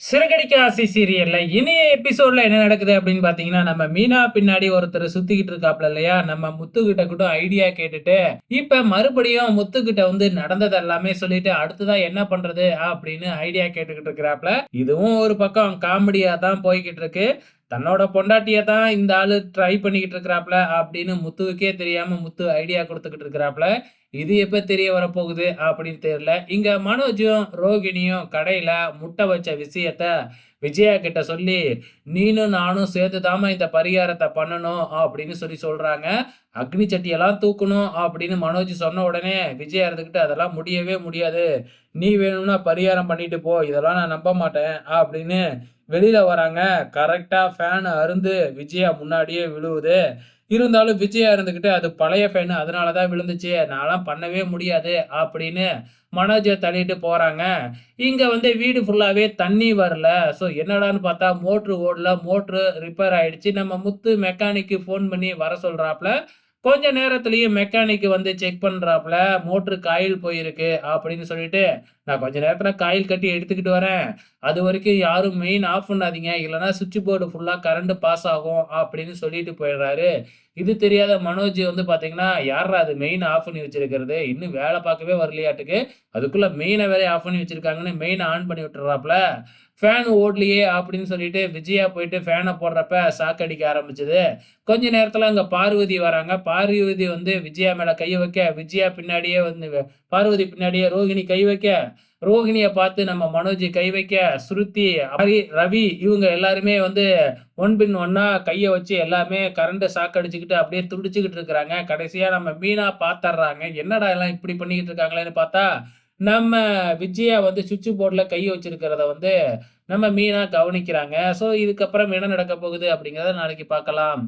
சிறகடிக்க ஆசை சீரியல்ல இனிய எபிசோட்ல என்ன நடக்குது அப்படின்னு பாத்தீங்கன்னா நம்ம மீனா பின்னாடி ஒருத்தர் சுத்திக்கிட்டு இருக்காப்ல இல்லையா? நம்ம முத்துக்கிட்ட கூட ஐடியா கேட்டுட்டு இப்ப மறுபடியும் முத்துக்கிட்ட வந்து நடந்தது எல்லாமே சொல்லிட்டு அடுத்ததா என்ன பண்றது அப்படின்னு ஐடியா கேட்டுக்கிட்டு இருக்கிறாப்ல. இதுவும் ஒரு பக்கம் காமெடியா தான் போய்கிட்டு இருக்கு. தன்னோட பொண்டாட்டியை தான் இந்த ஆளு ட்ரை பண்ணிக்கிட்டு இருக்கிறாப்ல அப்படின்னு முத்துவுக்கே தெரியாம முத்து ஐடியா கொடுத்துக்கிட்டு இருக்கிறாப்ல இது எப்ப தெரிய வரப்போகுது அப்படின்னு தெரியல. இங்க மனோஜும் ரோகிணியும் கடையில முட்டை வச்ச விஷயத்த விஜயா கிட்ட சொல்லி நீனும் நானும் சேர்த்து தாம இந்த பரிகாரத்தை பண்ணணும் அப்படின்னு சொல்லி சொல்றாங்க. அக்னி சட்டியெல்லாம் தூக்கணும் அப்படின்னு மனோஜ் சொன்ன உடனே விஜயா இருந்துக்கிட்டு அதெல்லாம் முடியவே முடியாது. நீ வேணும்னா பரிகாரம் பண்ணிட்டு போ. இதெல்லாம் நான் நம்ப மாட்டேன் அப்படின்னு வெளியில வராங்க. கரெக்டா ஃபேன் அருந்து விஜயா முன்னாடியே விழுவுது. இருந்தாலும் விஜயா இருந்துக்கிட்டு அது பழைய ஃபேன் அதனால தான் விழுந்துச்சு. நான்லாம் பண்ணவே முடியாது அப்படின்னு மனோஜை தள்ளிட்டு போறாங்க. இங்க வந்து வீடு ஃபுல்லாவே தண்ணி வரல. ஸோ என்னடான்னு பார்த்தா மோட்ரு ஓடல. மோட்ரு ரிப்பேர் ஆயிடுச்சு. நம்ம முத்து மெக்கானிக்கு ஃபோன் பண்ணி வர சொல்றாப்ல கொஞ்ச நேரத்திலேயே மெக்கானிக் வந்து செக் பண்றாப்ல மோட்ரு காயில் போயிருக்கு அப்படின்னு சொல்லிட்டு நான் கொஞ்ச நேரத்தில் காயில் கட்டி எடுத்துக்கிட்டு வரேன். அது வரைக்கும் யாரும் மெயின் ஆஃப் பண்ணாதீங்க. இல்லைன்னா சுவிட்ச் போர்டு ஃபுல்லாக கரண்ட் பாஸ் ஆகும் அப்படின்னு சொல்லிட்டு போயிடுறாரு. இது தெரியாத மனோஜ் வந்து பார்த்தீங்கன்னா யாரா அது மெயின் ஆஃப் பண்ணி வச்சிருக்கிறது? இன்னும் வேலை பார்க்கவே வரலையாட்டுக்கு. அதுக்குள்ளே மெயினை வேற ஆஃப் பண்ணி வச்சிருக்காங்கன்னு மெயினை ஆன் பண்ணி விட்டுறாப்ல ஃபேன் ஓடலையே அப்படின்னு சொல்லிட்டு விஜயா போயிட்டு ஃபேனை போடுறப்ப சாக்கடிக்க ஆரம்பிச்சது. கொஞ்ச நேரத்தில் அங்கே பார்வதி வராங்க. பார்வதி வந்து விஜயா மேலே கை வைக்க விஜயா பின்னாடியே வந்து பார்வதி பின்னாடியே ரோகிணி கை வைக்க ரோஹிணியை பார்த்து நம்ம மனோஜ் கை வைக்க ஸ்ருதி ஹரி ரவி இவங்க எல்லாருமே வந்து ஒன் பின் ஒன்னா கையை வச்சு எல்லாமே கரண்ட் சாக்கடிச்சுக்கிட்டு அப்படியே துடிச்சுக்கிட்டு இருக்கிறாங்க. கடைசியாக நம்ம மீனா பார்த்துட்றாங்க என்னடா எல்லாம் இப்படி பண்ணிக்கிட்டு இருக்காங்களேன்னு பார்த்தா நம்ம விஜயா வந்து சுவிட்ச் போர்டில் கை வச்சிருக்கிறத வந்து நம்ம மீனா கவனிக்கிறாங்க. ஸோ இதுக்கப்புறம் என்ன நடக்க போகுது அப்படிங்கிறத நாளைக்கு பார்க்கலாம்.